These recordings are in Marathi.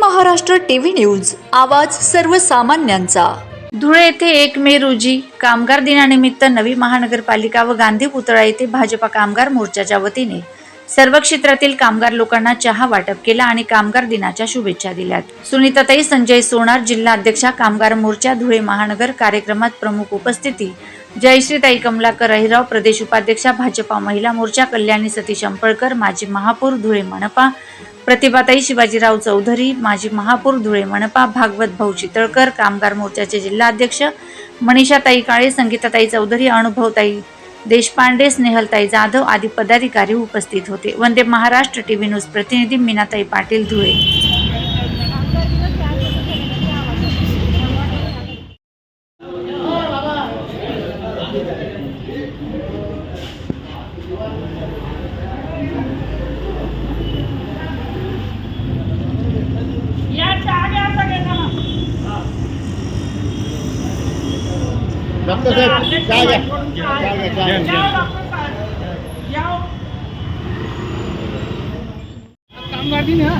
महाराष्ट्र टीव्ही न्यूज आवाज सर्वसामान्यांचा. धुळे येथे एक मे रोजी कामगार दिनानिमित्त नवी महानगरपालिका व गांधी पुतळा येथे भाजपा कामगार मोर्चाच्या वतीने सर्व क्षेत्रातील कामगार लोकांना चहा वाटप केला आणि कामगार दिनाच्या शुभेच्छा दिल्यात सुनीताताई संजय सोनार जिल्हा अध्यक्षा कामगार मोर्चा धुळे महानगर कार्यक्रमात प्रमुख उपस्थिती जयश्रीताई कमलाकर अहिराव प्रदेश उपाध्यक्षा भाजपा महिला मोर्चा कल्याणी सतीश अंपळकर माजी महापौर धुळे मनपा प्रतिभाताई शिवाजीराव चौधरी माजी महापौर धुळे मनपा भागवत भाऊ चितळकर कामगार मोर्चाचे जिल्हाध्यक्ष मनीषाताई काळे संगीताताई चौधरी अनुभवताई देशपांडे स्नेहलताई जाधव आदी पदाधिकारी उपस्थित होते. वंदे महाराष्ट्र टीव्ही न्यूज प्रतिनिधी मीनाताई पाटील धुळे. डॉक्टर साहेब चहा घ्या चहा घ्या कामगार दिन हा.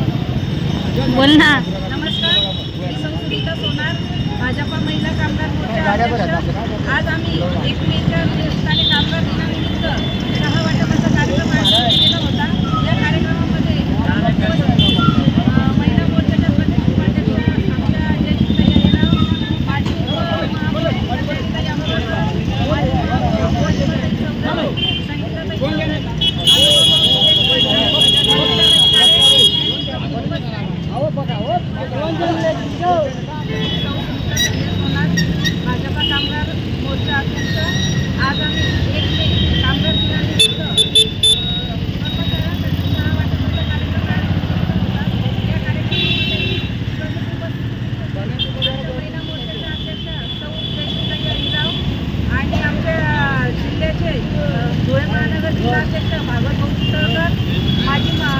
बोल ना. नमस्कार. मी संस्कृता सोनार भाजपा महिला कामगार मोर्चा आज आम्ही एक मेच्या निमित्ताने कामगार दिनानिमित्त चहा वाटपाचा कार्यक्रम आयोजित केलेला होता या कार्यक्रमामध्ये अ, महिला मोर्चाच्या प्रदेश उपाध्यक्ष आमच्या जयश्रीताई अहिराव, माजी उपमहापौर प्रतिनिधी अंबरकर, माजी महापौर प्रतिभाताई चौधरी, संगीताताई चौधरी, भाजपा कामगार मोर्चा अध्यक्ष आज आम्ही एक मे कामगार दिनानिमित्त अ, कर्मचाऱ्यांसाठी चहा वाटपाचा कार्यक्रम आयोजित केला होता. या कार्यक्रमामध्ये प्रमुख उपस्थिती होते. महिला मोर्चाच्या अध्यक्ष सौ जयश्रीताई अहिराव आणि आमच्या जिल्ह्याचे अ, धुळे महानगर जिल्हाध्यक्ष भागवत भाऊ चितळकर माजी मा-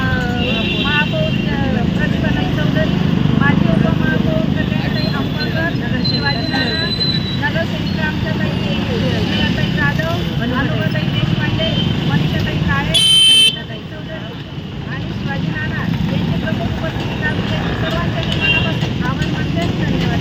महापौर अ, प्रतिभाताई चौधरी माजी उपमहापौर कल्याणताई अंबळकर शिवाजी नाना नगरसेविका आमच्या ताई मीनाताई जाधव अनुभाताई देशपांडे मनीषाताई काळे संगीताताई चौधरी आणि शिवाजी नाना यांचे प्रमुख उपस्थिती लाभले सर्वांच्या मनापासून आवाज मानते धन्यवाद